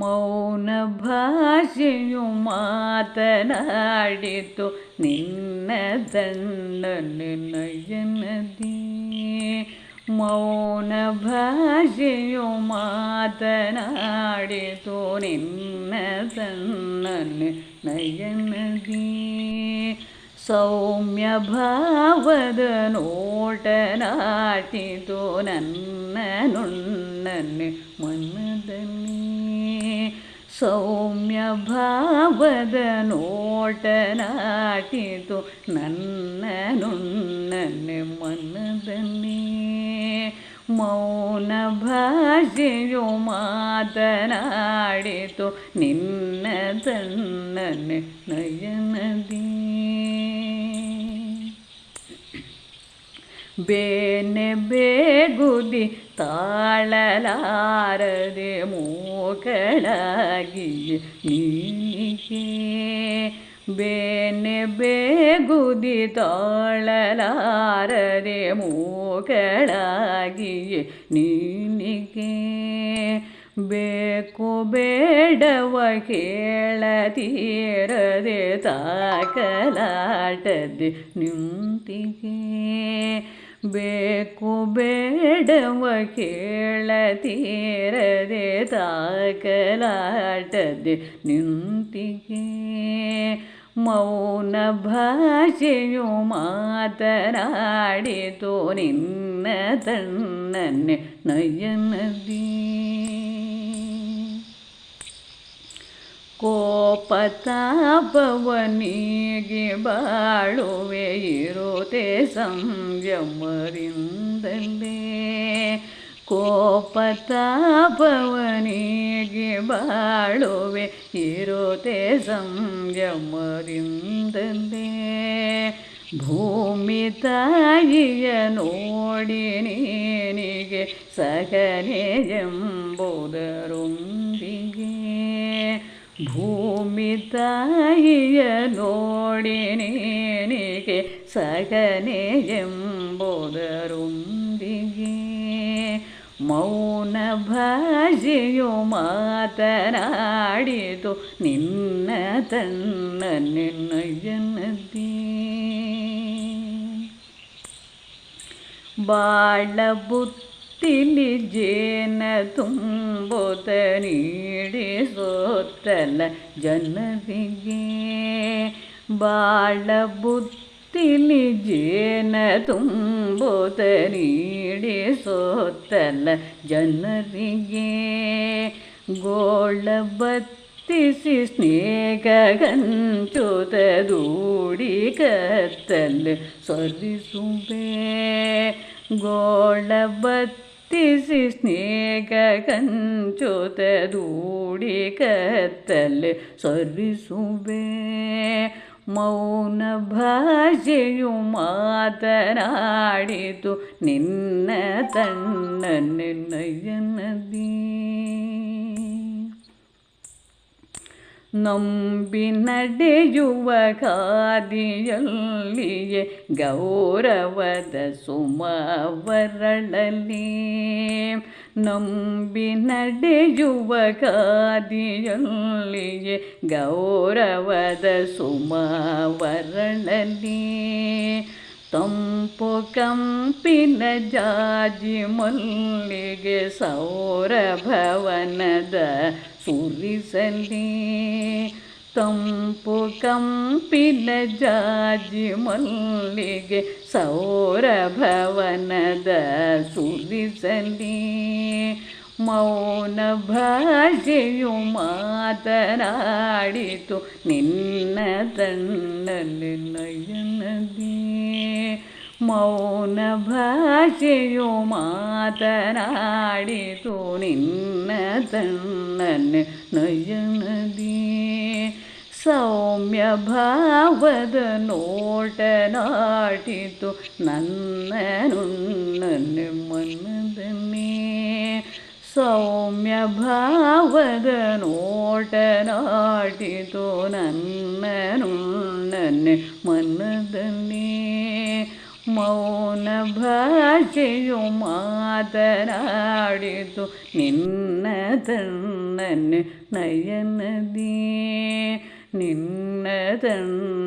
ಮೌನಭಾಷೆಯು ಮಾತನಾಡಿತು ನಿನ್ನ ತಂಡನೆ ನಯನದಿ ಮೌನಭಾಷೆಯು ಮಾತನಾಡಿತು ನಿನ್ನ ತಂಡನೆ ನಯನದಿ ಸೌಮ್ಯ ಭಾವದ ನೋಟನಾಟಿತು ನನ್ನ ನುಣ್ಣನೆ ಮನದಲ್ಲಿ ಸೌಮ್ಯಭಾವದನೋಟನಾಟಿತು ನನ್ನ ನುಣ್ಣನೆ ಮನದಲ್ಲಿ ಮೌನ ಭಾಷೆಯು ಮಾತನಾಡಿತು ನಿನ್ನ ತನ್ನನೆ ನಯನದಿ ಬೇನೆ ಬೇಗುದಿ ತಾಳಲಾರದೆ ಮೋಕಳಾಗಿ ನೀಗೆ ಬೇನೆ ಬೇಗುದಿ ತಾಳಲಾರದೆ ನೀನಿಗೆ ಬೇಕು ಬೇಡವ ಕೇಳದಿರದೆ ತಾಕಲಾಟದೆ ನಿಂತಿಗೆ ಬೇಕು ಬೇಡವ ಕೇಳತೀರದೆ ತಾಕಲಾಟದೆ ನಿಂತಿಗೆ ಮೌನ ಭಾಷೆಯು ಮಾತನಾಡಿತು ನಿನ್ನ ತಣ್ಣನೆ ನಯನದಿ ಕೋಪತಾಪವನಿಗೆ ಬಾಳುವೆ ಇರುತ್ತೆ ಸಂಯಮರಿಂದಲೇ ಕೋಪತಾಪವನಿಗೆ ಬಾಳುವೆ ಇರೋ ಸಂಯಮರಿಂದಲೇ ಭೂಮಿ ತಾಯಿಯ ನೋಡಿ ನೀನಿಗೆ ಎಂ ಭೂಮಿ ತಾಯಿಯ ನೋಡಿನೇನಿಗೆ ಸಗನೆ ಎಂಬುದರೊಂದಿಗೆ ಮೌನ ಭಾಷೆಯು ಮಾತನಾಡಿತು ನಿನ್ನ ತನ್ನ ನಿನ್ನ ಜನತೆ ಬಾಳ ಬುತ್ತ ತಿಲಿ ಜೇನ ತುಂಬೋತ ನೀಡಿಸೋತ್ತಲ ಜನರಿಗೆ ಬಾಳ ಬುತ್ತಿಲಿ ಜೇನ ತುಂಬೋತ ನೀಡಿಸೋತ್ತಲ ಜನರಿಗೆ ಗೋಳ ಬತ್ತಿಸಿ ಗಂಚುತ ದೂಡಿ ಸರಿ ಸರಿಸುಬೇ ಗೋಳಬತ್ತಿಸಿ ಸ್ನೇಹ ಕಂಚುತ ದೂಡಿ ಕತ್ತಲೆ ಸರಿಸುವೆ ಮೌನ ಭಾಷೆಯು ಮಾತನಾಡಿತು ನಿನ್ನ ತಣ್ಣ ನಿನ್ನಯ್ಯನದೀ ನಂಬಿ ನಡೆಯುವ ಗಾದಿಯಲ್ಲಿಯೇ ಗೌರವದ ಸುಮವರಳಲಿ ನಂಬಿ ನಡೆಯುವ ಗಾದಿಯಲ್ಲಿಯೇ ಗೌರವದ ಸುಮವರಳಲಿ म्पकं पिनजािमुल्लिगे सौरभवनद सुलि सन्दी तम्पकं पिनजािमुल्लिगे सौरभवनद सुलि മൗന മാതനാടിത്തു നിന്ന ನಿನ್ನ മൗന മൗനഭാഷയോ മാതനാടിത്തു നിന്ന തണ്ണന് സൗമ്യ ഭാവത നോട്ടനാട്ടിതു നന്നനുണ്ണന് മനതമേ സൗമ്യഭാവകനോട്ടനാട്ടിതു നന്നനും നന്നെ മന്നതന്നെ മൗനഭാഷയു മാതനാടിതു നിന്ന തന്നെ നയനദീ നിന്ന തന്നെ